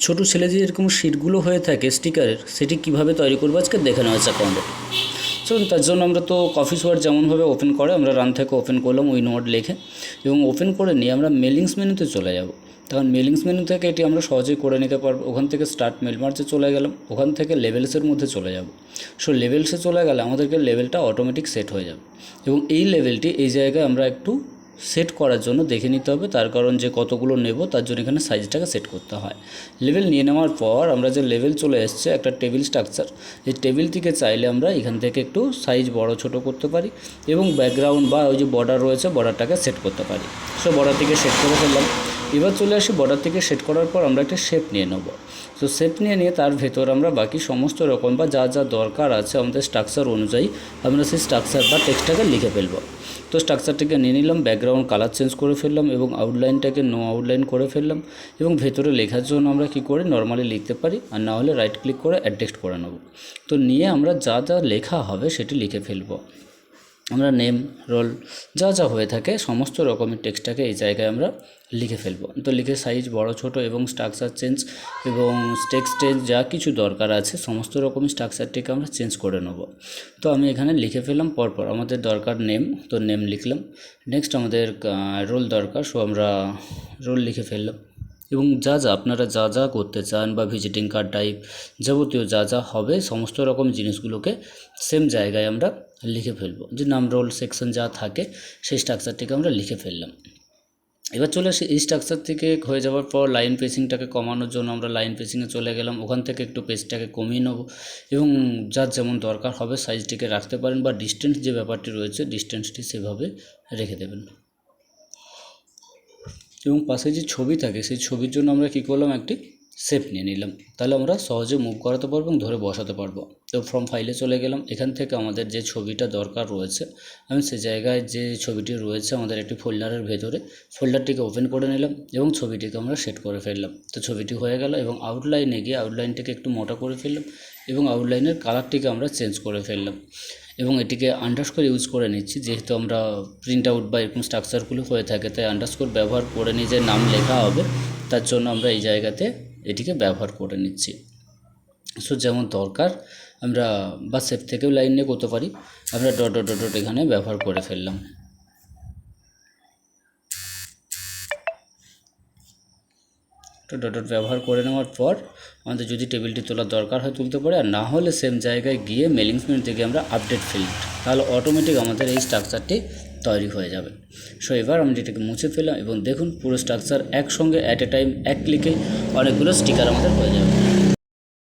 ছোটো ছেলে যে এরকম শিটগুলো হয়ে থাকে স্টিকারের সেটি কীভাবে তৈরি করব আজকে দেখে নেওয়া যাক আমাদের। চলুন, তার জন্য আমরা তো কফি ওয়ার্ড যেমনভাবে ওপেন করে, আমরা রান থেকে ওপেন করলাম উইন ওয়ার্ড লিখে। এবং ওপেন করে নিয়ে আমরা মেলিংস মেনুতে চলে যাব। তখন মেলিংস মেনু থেকে এটি আমরা সহজেই করে নিতে পারব। ওখান থেকে স্টার্ট মেল মার্চে চলে গেলাম, ওখান থেকে লেভেলসের মধ্যে চলে যাব। সো লেভেলসে চলে গেলে আমাদেরকে লেভেলটা অটোমেটিক সেট হয়ে যাবে। এবং এই লেভেলটি এই জায়গায় আমরা একটু সেট করার জন্য দেখে নিতে হবে। তার কারণ যে কতগুলো নেব, তার জন্য এখানে সাইজটাকে সেট করতে হয়। লেভেল নিয়ে নেওয়ার পর আমরা যে লেভেল চলে এসছে, একটা টেবিল স্ট্রাকচার এই থেকে চাইলে আমরা এখান থেকে একটু সাইজ বড়, ছোট করতে পারি এবং ব্যাকগ্রাউন্ড বা ওই যে বর্ডার রয়েছে বর্ডারটাকে সেট করতে পারি। সো বর্ডারটিকে সেট করে ফেললাম। এবার চলে আসি বর্ডার থেকে সেট করার পর আমরা একটা শেপ নিয়ে নেব। তো শেপ নিয়ে নিয়ে তার ভেতর আমরা বাকি সমস্ত রকম বা যা যা দরকার আছে আমাদের স্ট্রাকচার অনুযায়ী আমরা সেই স্ট্রাকচার বা টেক্সটটাকে লিখে ফেলব। তো স্ট্রাকচারটাকে নিয়ে নিলাম ব্যাকগ্রাউন্ড কালার চেঞ্জ করে ফেললাম এবং আউটলাইনটাকে নো আউটলাইন করে ফেললাম এবং ভেতরে লেখার জন্য আমরা কি করি নর্মালি লিখতে পারি আর না হলে রাইট ক্লিক করে অ্যাডজাস্ট করে নেব। তো নিয়ে আমরা যা যা লেখা হবে সেটি লিখে ফেলব। আমরা নেম রোল যা যা হয়ে থাকে, সমস্ত রকমের টেক্সটটাকে এই জায়গায় আমরা লিখে ফেলব। তো লিখে সাইজ বড়, ছোট এবং স্ট্রাকচার চেঞ্জ এবং টেক্সট চেঞ্জ যা কিছু দরকার আছে, সমস্ত রকমের স্ট্রাকচারটিকে আমরা চেঞ্জ করে নেব। তো আমি এখানে লিখে ফেললাম, পরপর আমাদের দরকার নেম তো নেম লিখলাম। নেক্সট আমাদের রোল দরকার সো আমরা রোল লিখে ফেললাম। এবং যা যা আপনারা যা যা করতে চান বা ভিজিটিং কার্ড টাইপ যাবতীয় যা যা হবে, সমস্ত রকম জিনিসগুলোকে সেম জায়গায় আমরা লিখে ফেলব। যে নাম রোল সেকশন যা থাকে, সেই স্ট্রাকচারটিকে আমরা লিখে ফেললাম। এবার চলে আসি, এই স্ট্রাকচার থেকে হয়ে যাওয়ার পর লাইন পেসিংটাকে কমানোর জন্য আমরা লাইন পেসিংয়ে চলে গেলাম। ওখান থেকে একটু পেজটাকে কমিয়ে নেব এবং যার যেমন দরকার হবে সাইজটিকে রাখতে পারেন বা ডিস্টেন্স যে ব্যাপারটি রয়েছে ডিস্টেন্সটি সেভাবে রেখে দেবেন। এবং পাশে যে ছবি থাকে, সেই ছবির জন্য আমরা কী করলাম, একটি শেপ নিয়ে নিলাম। তাহলে আমরা সহজে মুভ করাতে পারব এবং ধরে বসাতে পারব। তো ফ্রম ফাইলে চলে গেলাম। এখান থেকে আমাদের যে ছবিটা দরকার রয়েছে, আমি সে জায়গায় যে ছবিটি রয়েছে, আমাদের একটি ফোল্ডারের ভেতরে ফোল্ডারটিকে ওপেন করে নিলাম এবং ছবিটিকে আমরা সেট করে ফেললাম। তো ছবিটি হয়ে গেল এবং আউটলাইনে গিয়ে আউটলাইনটিকে একটু মোটা করে ফেললাম এবং আউটলাইনের কালারটিকে আমরা চেঞ্জ করে ফেললাম। এবং এটিকে আন্ডারস্কোর ইউজ করে নিচ্ছি। যেহেতু আমরা প্রিন্ট আউট বা এরকম স্ট্রাকচারগুলো হয়ে থাকে, তাই আন্ডারস্কোর ব্যবহার করে যে নাম লেখা হবে। তার জন্য আমরা এই জায়গাতে এটিকে ব্যবহার করে নিচ্ছি। সো যেমন দরকার, আমরা বা সেফ থেকেও লাইন নিয়ে করতে পারি। আমরা ডট ডট ডট এখানে ব্যবহার করে ফেললাম। ডট ডট ব্যবহার করে নেওয়ার পর আমাদের যদি টেবিলটি তোলার দরকার হয় তুলতে পারে, আর না হলে সেম জায়গায় গিয়ে মেলিংস মেনু থেকে আমরা আপডেট ফিল্ড তাহলে অটোমেটিক আমাদের এই স্ট্রাকচারটি তৈরি হয়ে যাবে। সো এবার আমি এটাকে মুছে ফেলাম এবং দেখুন পুরো স্ট্রাকচার একসঙ্গে অ্যাট এ টাইম এক ক্লিকে অনেকগুলো স্টিকার আমাদের হয়ে যাবে।